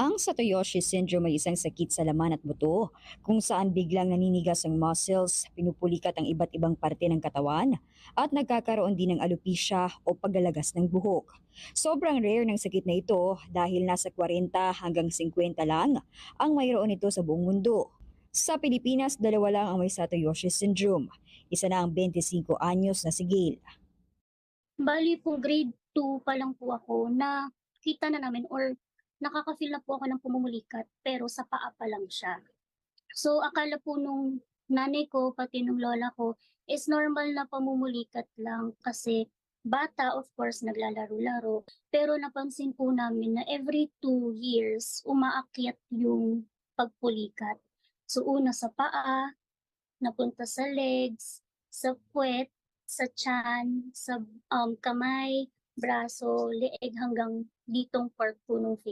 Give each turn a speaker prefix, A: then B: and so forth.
A: Ang Satoyoshi syndrome ay isang sakit sa laman at buto kung saan biglang naninigas ang muscles, pinupulikat ang iba't ibang parte ng katawan at nagkakaroon din ng alopecia o paggalagas ng buhok. Sobrang rare ng sakit na ito dahil nasa 40 hanggang 50 lang ang mayroon nito sa buong mundo. Sa Pilipinas, dalawa lang ang may Satoyoshi syndrome. Isa na ang 25 anyos na si Gail.
B: Bali po grade 2 pa lang po ako na kita na namin or nakaka-feel na po ako ng pumumulikat pero sa paa pa lang siya. So akala po nung nanay ko pati nung lola ko is normal na pamumulikat lang kasi bata of course naglalaro-laro pero napansin po namin na every two years umaakyat yung pagpulikat. So una sa paa, napunta sa legs, sa puwet, sa tiyan, sa um, kamay, braso, leeg hanggang ditong part po ng face.